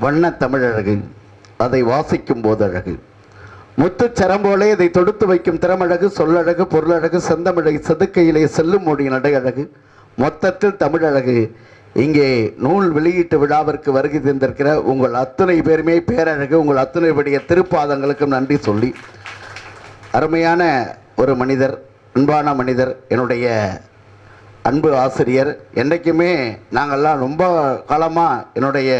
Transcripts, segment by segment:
வண்ண தமிழழகு அதை வாசிக்கும் போது அழகு முத்துச்சரம் போலே இதை தொடுத்து வைக்கும் திறமழகு சொல்லழகு பொருளழகு செந்தமிழை செதுக்கையிலே செல்லும் மொழி நடையழகு. மொத்தத்தில் தமிழழகு. இங்கே நூல் வெளியீட்டு விழாவிற்கு வருகை தந்திருக்கிற உங்கள் அத்துணை பேருமே பேரழகு உங்கள் அத்தனை படிய திருப்பாதங்களுக்கும் நன்றி சொல்லி அருமையான ஒரு மனிதர் அன்பான மனிதர் என்னுடைய அன்பு ஆசிரியர். என்றைக்குமே நாங்கள்லாம் ரொம்ப காலமாக என்னுடைய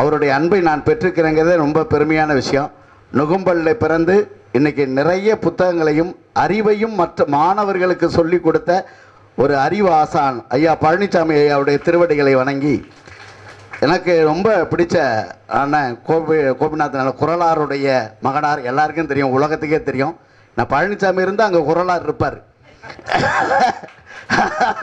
அவருடைய அன்பை நான் பெற்றிருக்கிறேங்கிறதே ரொம்ப பெருமையான விஷயம். நுகும்பல்ல பிறந்து இன்னைக்கு நிறைய புத்தகங்களையும் அறிவையும் மற்ற மாணவர்களுக்கு சொல்லிக் கொடுத்த ஒரு அறிவு ஆசான் ஐயா பழனிசாமி ஐயாவுடைய திருவடிகளை வணங்கி எனக்கு ரொம்ப பிடிச்ச அண்ணன் கோபி கோபிநாதன் குரலாருடைய மகனார் எல்லாருக்கும் தெரியும் உலகத்துக்கே தெரியும். நான் பழனிசாமி இருந்து அங்கே குரலார் இருப்பார்.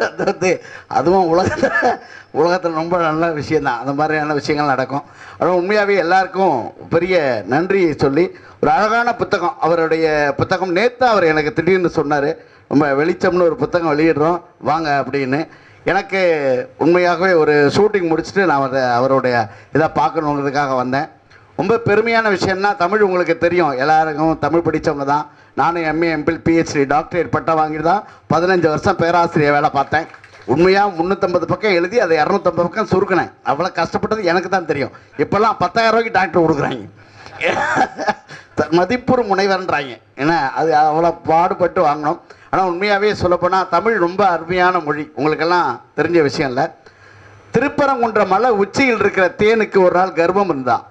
அது வந்து அதுவும் உலகத்தில் உலகத்தில் ரொம்ப நல்ல விஷயந்தான் அந்த மாதிரியான விஷயங்கள் நடக்கும். ஆனால் உண்மையாகவே எல்லாருக்கும் பெரிய நன்றி சொல்லி ஒரு அழகான புத்தகம் அவருடைய புத்தகம் நேற்று அவர் எனக்கு திடீர்னு சொன்னார். ரொம்ப வெளிச்சம்னு ஒரு புத்தகம் வெளியிடுறோம். வாங்க அப்படின்னு. எனக்கு உண்மையாகவே ஒரு ஷூட்டிங் முடிச்சுட்டு நான் அவருடைய இதை பார்க்கணுங்கிறதுக்காக வந்தேன். ரொம்ப பெருமையான விஷயம்னா தமிழ் உங்களுக்கு தெரியும். எல்லாருக்கும் தமிழ் படித்தவங்க தான். நானும் எம்ஏ எம்பில் பிஹெச்டி டாக்டரேட் பட்டம் வாங்கிட்டு தான் பதினஞ்சு வருஷம் பேராசிரியர் வேலை பார்த்தேன். உண்மையாக முந்நூற்றம்பது பக்கம் எழுதி அதை இரநூத்தம்பது பக்கம் சுருக்கினேன். அவ்வளோ கஷ்டப்பட்டது எனக்கு தான் தெரியும். இப்போல்லாம் பத்தாயிரம் ரூபாய்க்கு டாக்டர் கொடுக்குறாங்க. த- மதிப்புறு முனைவர்ன்றாங்க. ஏன்னா அது அவ்வளோ பாடுபட்டு வாங்கினோம் ஆனால் உண்மையாகவே சொல்லப்போனால் தமிழ் ரொம்ப அருமையான மொழி. உங்களுக்கெல்லாம் தெரிஞ்ச விஷயம் இல்லை. திருப்பரங்குன்ற மலை உச்சியில் இருக்கிற தேனுக்கு ஒரு நாள் கர்ப்பம் இருந்தான்.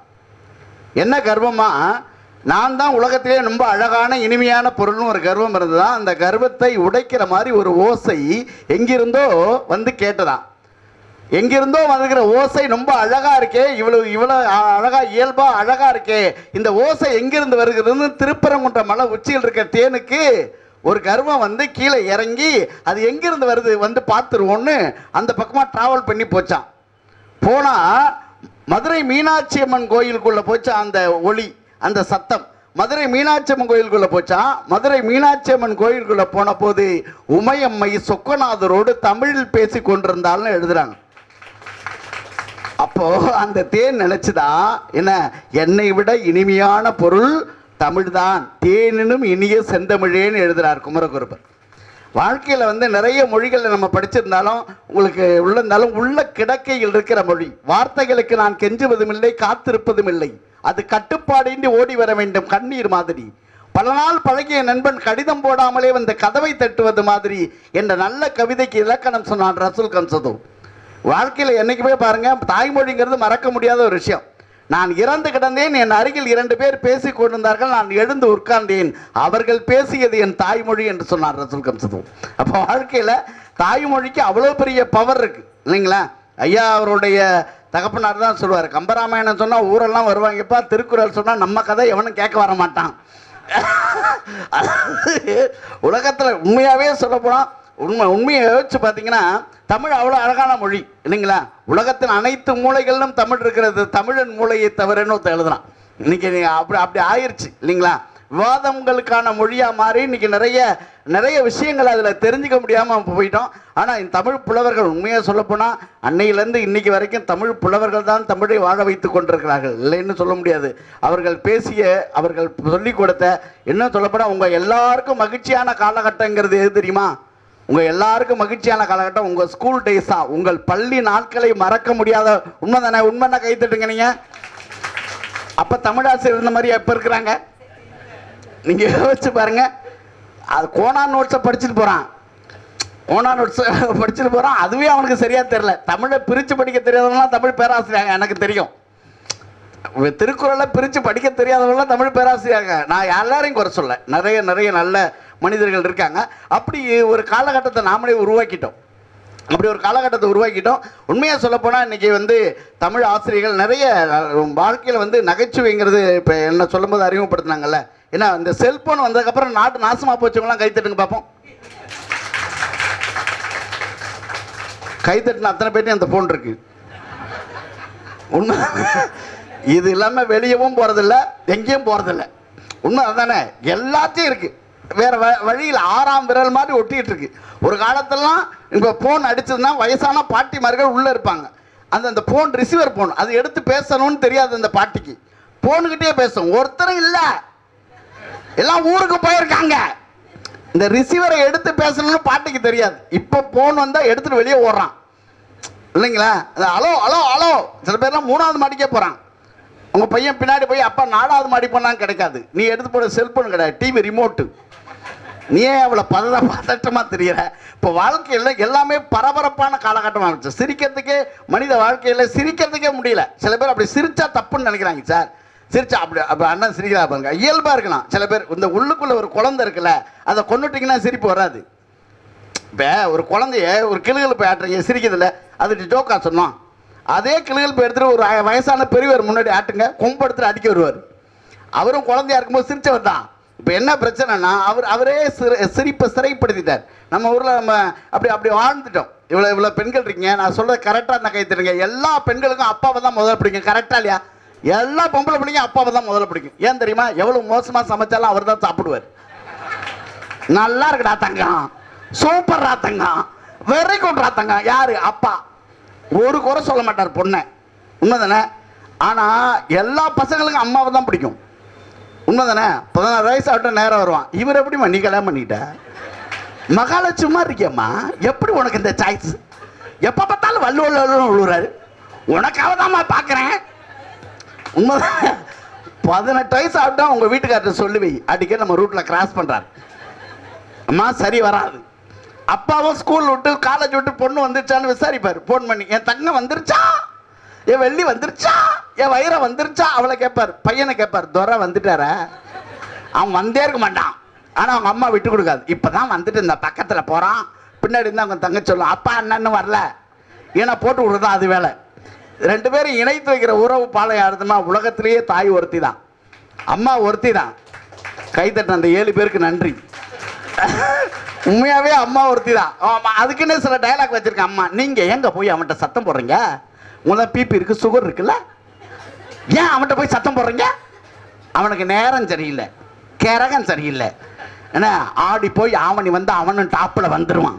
என்ன கர்வமாக நான் தான் உலகத்திலே ரொம்ப அழகான இனிமையான பொருள்னு ஒரு கர்வம் இருந்ததா? அந்த கர்வத்தை உடைக்கிற மாதிரி ஒரு ஓசை எங்கிருந்தோ வந்து கேட்டதான் எங்கிருந்தோ வந்துக்கிற ஓசை ரொம்ப அழகா இருக்கே இவ்வளவு இவ்வளவு அழகாக அழகா இயல்பா அழகா இருக்கே. இந்த ஓசை எங்கிருந்து வருகிறதுன்னு திருப்பரங்குன்ற மலை உச்சியில் இருக்கிற தேனுக்கு ஒரு கர்வம் வந்து கீழே இறங்கி அது எங்கிருந்து வருது வந்து பார்த்துருவோன்னு அந்த பக்கமாக ட்ராவல் பண்ணி போச்சான் போனால் மதுரை மீனாட்சி அம்மன் கோயிலுக்குள்ள போச்சா அந்த ஒளி அந்த சத்தம். மதுரை மீனாட்சி அம்மன் கோயிலுக்குள்ள போச்சான் மதுரை மீனாட்சி அம்மன் கோயிலுக்குள்ள போன போது உமையம்மை சொக்கநாதரோடு தமிழில் பேசி கொண்டிருந்தாள்னு எழுதுறாங்க. அப்போ அந்த தேன் நினைச்சுதா? என்ன என்னை விட இனிமையான பொருள் தமிழ்தான். தேனினும் இனிய செந்தமிழேன்னு எழுதுறார் குமரகுருபர். வாழ்க்கையில் வந்து நிறைய மொழிகளை நம்ம படிச்சிருந்தாலும் உங்களுக்கு உள்ளிருந்தாலும் உள்ள கிடக்கையில் இருக்கிற மொழி. வார்த்தைகளுக்கு நான் கெஞ்சுவதும் இல்லை காத்திருப்பதும் இல்லை. அது கட்டுப்பாடின்றி ஓடி வர வேண்டும் கண்ணீர் மாதிரி. பல நாள் பழகிய நண்பன் கடிதம் போடாமலே வந்த கதவை தட்டுவது மாதிரி என்ற நல்ல கவிதைக்கு இலக்கணம் சொன்னான் ரசூல் கம்சதோ. வாழ்க்கையில் என்னைக்குமே பாருங்கள் தாய்மொழிங்கிறது மறக்க முடியாத ஒரு விஷயம். நான் இறந்து கிடந்தேன் என் அருகில் இரண்டு பேர் பேசி கொண்டிருந்தார்கள் நான் எழுந்து உட்கார்ந்தேன். அவர்கள் பேசியது என் தாய்மொழி என்று சொன்னார் ரசூல் கம்சது. அப்போ வாழ்க்கையில் தாய்மொழிக்கு அவ்வளோ பெரிய பவர் இருக்கு இல்லைங்களா? ஐயா அவருடைய தகப்பனார் தான் சொல்லுவார் கம்பராமாயணம் சொன்னால் ஊரெல்லாம் வருவாங்கப்பா திருக்குறள் சொன்னால் நம்ம கதை எவனும் கேட்க வர மாட்டான். உலகத்தில் உண்மையாகவே சொல்லப்போனால் உண்மை உண்மையை யோசிச்சு பார்த்தீங்கன்னா தமிழ் அவ்வளோ அழகான மொழி இல்லைங்களா? உலகத்தின் அனைத்து மூளைகளிலும் தமிழ் இருக்கிறது. தமிழன் மூளையை தவிரன்னு ஒருத்தன் எழுதுறான். இன்னைக்கு அப்படி அப்படி ஆயிடுச்சு இல்லைங்களா? விவாதங்களுக்கான மொழியாக மாறி இன்னைக்கு நிறைய நிறைய விஷயங்கள் அதில் தெரிஞ்சுக்க முடியாமல் போயிட்டோம் ஆனால் இந்த தமிழ் புலவர்கள் உண்மையாக சொல்லப்போனால் அன்னையிலேருந்து இன்னைக்கு வரைக்கும் தமிழ் புலவர்கள் தான் தமிழை வாழ வைத்து கொண்டிருக்கிறார்கள். இல்லைன்னு சொல்ல முடியாது. அவர்கள் பேசிய அவர்கள் சொல்லிக் கொடுத்த என்ன சொல்லப்போனால் உங்கள் எல்லாருக்கும் மகிழ்ச்சியான காலகட்டங்கிறது எது தெரியுமா? உங்கள் எல்லாருக்கும் மகிழ்ச்சியான காலகட்டம். உங்கள் ஸ்கூல் டேஸ் தான் உங்கள் பள்ளி நாட்களை மறக்க முடியாத உண்மை தானே உண்மைன்னா கை தட்டுங்க நீங்கள் அப்போ தமிழாசிரியர் இருந்த மாதிரி எப்போ இருக்கிறாங்க? நீங்கள் யோசிச்சு பாருங்க. அது கோனா நோட்ஸை படிச்சுட்டு போகிறான் கோனா நோட்ஸை படிச்சுட்டு போகிறான் அதுவே அவனுக்கு சரியாக தெரில தமிழை பிரித்து படிக்க தெரியாதவங்களாம் தமிழ் பேராசிரியர். எனக்கு தெரியும். திருக்குறளை பிரித்து படிக்க தெரியாதவங்களாம் தமிழ் பேராசிரியாங்க நான் எல்லாரையும் குறை சொல்ல. நிறைய நிறைய நல்ல மனிதர்கள் இருக்காங்க. அப்படி ஒரு காலகட்டத்தை நாமளே உருவாக்கிட்டோம். அப்படி ஒரு காலகட்டத்தை உருவாக்கிட்டோம். உண்மையாக சொல்லப்போனால் இன்றைக்கி வந்து தமிழ் ஆசிரியர்கள் நிறைய வாழ்க்கையில் வந்து நகைச்சுவைங்கிறது இப்போ என்ன சொல்லும்போது அறிமுகப்படுத்தினாங்கல்ல. ஏன்னா இந்த செல்ஃபோன் வந்ததுக்கப்புறம் நாட்டு நாசமாக போச்சவங்களாம் கைத்தட்டுங்க பார்ப்போம் கைத்தட்டின அத்தனை பேர்ட்டையும் அந்த ஃபோன் இருக்குது உண்மை இது இல்லாமல் வெளியவும் போகிறதில்ல எங்கேயும் போகிறதில்ல உண்மை அதானே? எல்லாத்தையும் இருக்குது வேறு வ வழியில் ஆறாம் விரல் மாதிரி ஒட்டிகிட்டு இருக்கு. ஒரு காலத்திலலாம் இப்போ ஃபோன் அடிச்சதுன்னா வயசான பாட்டிமார்கள் உள்ளே இருப்பாங்க. அந்த அந்த ஃபோன் ரிசீவர் ஃபோன் அது எடுத்து பேசணும்னு தெரியாது அந்த பாட்டிக்கு. ஃபோனுக்கிட்டே பேசும். ஒருத்தரும் இல்லை. எல்லாம் ஊருக்கு போயிருக்காங்க. இந்த ரிசீவரை எடுத்து பேசணும்னு பாட்டிக்கு தெரியாது. இப்போ ஃபோன் வந்தால் எடுத்துகிட்டு வெளியே ஓடுறான். இல்லைங்களா? அது அலோ அலோ அலோ சில பேர்லாம் மூணாவது மாடிக்கே போகிறான் உங்கள் பையன் பின்னாடி போய் அப்பா நாலாவது மாடி போனாலும் கிடைக்காது. நீ எடுத்து போட செல்போன் கிடையாது. டிவி ரிமோட்டு நீ ஏன் அவ்வளோ பதத பதட்டமாக தெரியற? இப்போ வாழ்க்கையில் எல்லாமே பரபரப்பான காலகட்டமாக இருந்துச்சு. சிரிக்கிறதுக்கே மனித வாழ்க்கையில் சிரிக்கிறதுக்கே முடியல. சில பேர் அப்படி சிரிச்சா தப்புன்னு நினைக்கிறாங்க சார். சிரிச்சா அப்படி அப்போ அண்ணன் சிரிக்கிறா பாருங்க. இயல்பாக இருக்கலாம். சில பேர் இந்த உள்ளுக்குள்ளே ஒரு குழந்தை இருக்குல்ல அதை கொண்டுட்டிங்கன்னா சிரிப்பு வராது. இப்போ ஒரு குழந்தைய ஒரு கிளுகிழப்பு ஆட்டுறீங்க சிரிக்கிறதில்ல அது ஜோக்கா சொன்னோம். அதே கிளுகிழப்பு எடுத்துகிட்டு ஒரு வயசான பெரியவர் முன்னாடி ஆட்டுங்க கொம்பு எடுத்துட்டு அடிக்க வருவார். அவரும் குழந்தையா இருக்கும்போது சிரிச்சவர் தான். இப்போ என்ன பிரச்சனைனா அவர் அவரே சிறு சிரிப்பை சிறைப்படுத்திட்டார். நம்ம ஊரில் நம்ம அப்படி அப்படி வாழ்ந்துட்டோம். இவ்வளோ இவ்வளோ பெண்கள் இருக்கீங்க நான் சொல்கிறது கரெக்டாக நான் கை தருங்க எல்லா பெண்களுக்கும் அப்பாவை தான் முதல்ல பிடிக்கும். கரெக்டாக இல்லையா? எல்லா பொம்பளை பிள்ளைங்க அப்பாவை தான் முதல்ல பிடிக்கும். ஏன் தெரியுமா? எவ்வளோ மோசமாக சமைச்சாலும் அவர் தான் சாப்பிடுவார். நல்லா இருக்குடா தங்கம். சூப்பர்ரா தங்கம். வெரி குட்ரா தங்கம். யாரு? அப்பா. ஒரு குறை சொல்ல மாட்டார் பொண்ணை. உண்மைதானே? ஆனால் எல்லா பசங்களுக்கும் அம்மாவை தான் பிடிக்கும். உண்மைதானே? பதினாறு வயசு ஆகட்டும் நேரம் வருவான். இவர் எப்படிம்மா நீ கல்யாணம் பண்ணிட்ட? மகாலட்சுமா இருக்கியம்மா. எப்படி உனக்கு இந்த சாய்ஸ் எப்போ பார்த்தாலும் வல்லு வல்லு வல்லுன்னு விழுறாரு உனக்காக தான்மா பார்க்குறேன். உண்மைதான்? பதினெட்டு வயசு ஆகட்டும் உங்கள் வீட்டுக்காரர்ட்ட சொல்லி அடிக்கடி நம்ம ரூட்டில் கிராஸ் பண்ணுறாரு அம்மா சரி வராது. அப்பாவும் ஸ்கூல் விட்டு காலேஜ் விட்டு பொண்ணு வந்துருச்சான்னு விசாரிப்பார். ஃபோன் பண்ணி என் தங்க வந்துருச்சா? என் வெள்ளி வந்துருச்சா? என் வயிறை வந்துருச்சா? அவளை கேட்பார். பையனை கேட்பார். துரை வந்துட்டாரா. அவன் வந்தே இருக்க மாட்டான். ஆனால் அவங்க அம்மா விட்டு கொடுக்காது. இப்போ தான் வந்துட்டு இந்த பக்கத்தில் போகிறான் பின்னாடி இருந்து அவங்க தங்கச்சி சொல்லும் அப்பா அண்ணன்னு வரல. ஏன்னா போட்டு விடுறது அது வேலை. ரெண்டு பேரும் இணைத்து வைக்கிற உறவு பாலம் யாருதுன்னா உலகத்திலேயே தாய் ஒருத்தி தான் அம்மா ஒருத்தி தான் கைத்தட்ட அந்த ஏழு பேருக்கு நன்றி. உண்மையாவே அம்மா ஒருத்தி தான் ஆமா, அதுக்குன்னே சில டயலாக் வச்சிருக்கேன். அம்மா நீங்க எங்க போய் அவன்கிட்ட சத்தம் போடுறீங்க? உங்களை பிபி இருக்கு சுகர் இருக்குல்ல? ஏன் அவன்கிட்ட போய் சத்தம் போடுறீங்க? அவனுக்கு நேரம் சரியில்லை. கிரகம் சரியில்லை. என்ன ஆடி போய் ஆவணி வந்து அவனும் டாப்பில் வந்துடுவான்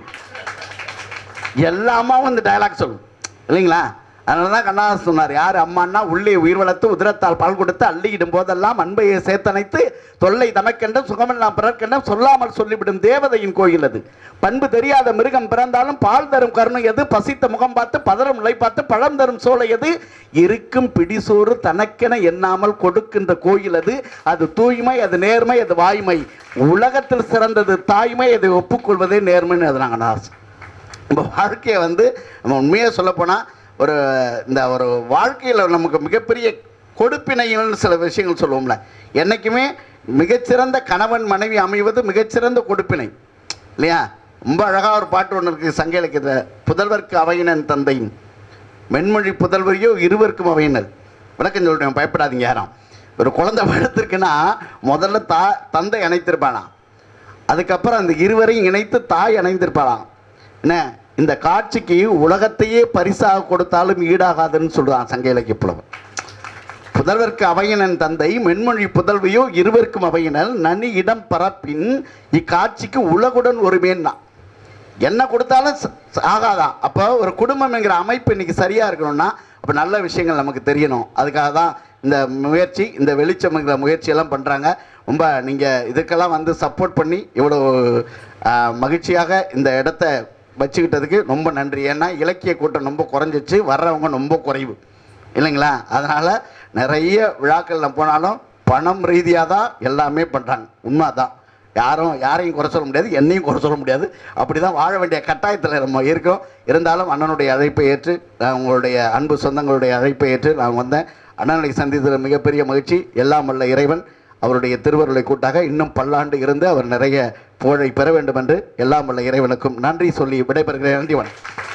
எல்லா அம்மாவும் இந்த டயலாக் சொல்லும். இல்லைங்களா? அதனால தான் கண்ணாசன் சொன்னார் யார் அம்மான்னா உள்ளே உயிர் வளர்த்து உதிரத்தால் பால் கொடுத்து அள்ளியிடும் போதெல்லாம் அன்பையை சேர்த்தனைத்து தொல்லை தமக்கென்றும் சுகமெல்லாம் பிறர்க்கென்றும் சொல்லாமல் சொல்லிவிடும் தேவதையின் கோயில் அது. பண்பு தெரியாத மிருகம் பிறந்தாலும் பால் தரும் கருணை எது? பசித்த முகம் பார்த்து பதறும் நிலை பார்த்து பழம் தரும் சோலை எது? இருக்கும் பிடிசோறு தனக்கென எண்ணாமல் கொடுக்கின்ற கோயில் அது. அது தூய்மை அது நேர்மை அது வாய்மை. உலகத்தில் சிறந்தது தாய்மை அதை ஒப்புக்கொள்வதே நேர்மைன்னு அது நாங்கள் நம்ம வாழ்க்கையை வந்து நம்ம உண்மையாக சொல்லப்போனால் ஒரு இந்த ஒரு வாழ்க்கையில் நமக்கு மிகப்பெரிய கொடுப்பினைகள்னு சில விஷயங்கள் சொல்லுவோம்ல. என்றைக்குமே மிகச்சிறந்த கணவன் மனைவி அமைவது மிகச்சிறந்த கொடுப்பினை. இல்லையா? ரொம்ப அழகாக ஒரு பாட்டு ஒன்று இருக்குது சங்க இலக்கியத்தில் புதல்வர்க்கு அவையினன் தந்தையும் மென்மொழி புதல்வரையோ இருவருக்கும் அவையினர். விளக்கம் சொல்லிட்டேன் பயப்படாதீங்க யாரும். ஒரு குழந்தை வளர்த்துருக்குன்னா முதல்ல தா தந்தை இணைத்திருப்பானா அதுக்கப்புறம் அந்த இருவரையும் இணைத்து தாய் இணைந்திருப்பாளாம் என்ன? இந்த காட்சிக்கு உலகத்தையே பரிசாக கொடுத்தாலும் ஈடாகாதுன்னு சொல்கிறான் சங்க இலக்கிய புலவர். புதல்வர்க்கு அவையினன் தந்தை மென்மொழி புதல்வியோ இருவருக்கும் அவையினன் நனி இடம் பரப்பின் இக்காட்சிக்கு உலகுடன் ஒருமேன்னா என்ன கொடுத்தாலும் ஆகாதான் அப்போ ஒரு குடும்பம்ங்கிற அமைப்பு இன்னைக்கு சரியாக இருக்கணும்னா அப்போ நல்ல விஷயங்கள் நமக்கு தெரியணும். அதுக்காக தான் இந்த முயற்சி இந்த வெளிச்சம்ங்கிற முயற்சியெல்லாம் பண்ணுறாங்க ரொம்ப நீங்கள் இதுக்கெல்லாம் வந்து சப்போர்ட் பண்ணி இவ்வளோ மகிழ்ச்சியாக இந்த இடத்த வச்சுக்கிட்டதுக்கு ரொம்ப நன்றி. ஏன்னா இலக்கிய கூட்டம் ரொம்ப குறைஞ்சிச்சு. வர்றவங்க ரொம்ப குறைவு. இல்லைங்களா? அதனால் நிறைய விழாக்களில் போனாலும் பணம் ரீதியாக தான் எல்லாமே பண்ணுறாங்க உண்மை தான் யாரும் யாரையும் குறை சொல்ல முடியாது. என்னையும் குறை சொல்ல முடியாது. அப்படி தான் வாழ வேண்டிய கட்டாயத்தில் நம்ம இருக்கோம். இருந்தாலும் அண்ணனுடைய அழைப்பை ஏற்று நான் உங்களுடைய அன்பு சொந்தங்களுடைய அழைப்பை ஏற்று நான் வந்தேன். அண்ணனை சந்தித்ததில் மிகப்பெரிய மகிழ்ச்சி. எல்லாம் வல்ல இறைவன் அவருடைய திருவருளை கூட்டாக இன்னும் பல்லாண்டு இருந்து அவர் நிறைய புகழை பெற வேண்டும் என்று எல்லாம் உள்ள இறைவனுக்கும் நன்றி சொல்லி விடைபெறுகிறேன். நன்றி வணக்கம்.